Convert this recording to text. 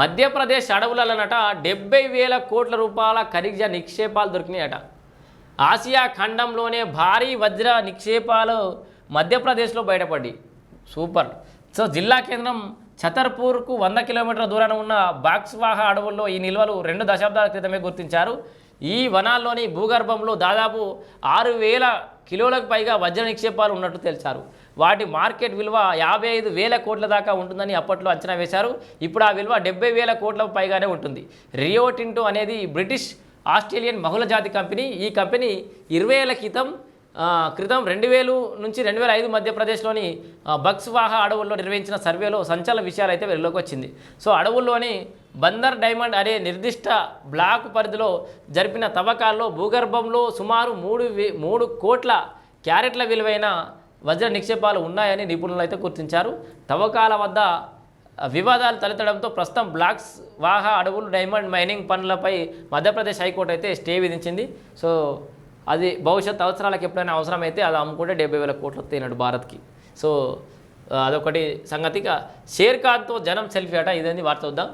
మధ్యప్రదేశ్ అడవులలోనట డెబ్బై వేల కోట్ల రూపాయల ఖనిజ నిక్షేపాలు దొరికినాయట. ఆసియా ఖండంలోనే భారీ వజ్ర నిక్షేపాలు మధ్యప్రదేశ్లో బయటపడి సూపర్. సో జిల్లా కేంద్రం ఛతర్పూర్కు వంద కిలోమీటర్ల దూరాన ఉన్న బాక్స్వాహ అడవుల్లో ఈ నిల్వలు రెండు దశాబ్దాల క్రితమే గుర్తించారు. ఈ వనాల్లోని భూగర్భంలో దాదాపు ఆరు వేల కిలోలకు పైగా వజ్ర నిక్షేపాలు ఉన్నట్టు తెలిసారు వాటి మార్కెట్ విలువ యాభై ఐదు వేల కోట్ల దాకా ఉంటుందని అప్పట్లో అంచనా వేశారు. ఇప్పుడు ఆ విలువ డెబ్బై వేల కోట్లకు పైగానే ఉంటుంది. రియో టింటో అనేది బ్రిటిష్ ఆస్ట్రేలియన్ బహుళ జాతి కంపెనీ. ఈ కంపెనీ ఇరవై ఏళ్ళ క్రితం క్రితం రెండు వేలు నుంచి రెండు వేల ఐదు మధ్యప్రదేశ్లోని బక్స్వాహ అడవుల్లో నిర్వహించిన సర్వేలో సంచలన విషయాలు అయితే వెలుగులోకి వచ్చింది. సో అడవుల్లోని బందర్ డైమండ్ అనే నిర్దిష్ట బ్లాక్ పరిధిలో జరిపిన తవ్వకాల్లో భూగర్భంలో సుమారు మూడు వే- మూడు కోట్ల క్యారెట్ల విలువైన వజ్ర నిక్షేపాలు ఉన్నాయని నిపుణులు అయితే గుర్తించారు. తవ్వకాల వద్ద వివాదాలు తలెత్తడంతో ప్రస్తుతం బ్లాక్స్ వాహా అడవులు డైమండ్ మైనింగ్ పనులపై మధ్యప్రదేశ్ హైకోర్టు అయితే స్టే విధించింది. సో అది భవిష్యత్ అవసరాలకు ఎప్పుడైనా అవసరమైతే అది అమ్ముకుంటే డెబ్బై వేల కోట్లు వస్తాయినాడు భారత్కి. సో అదొకటి సంగతిగా షేర్ ఖాన్తో జనం సెల్ఫీ అట ఇదేంది వార్త చూద్దాం.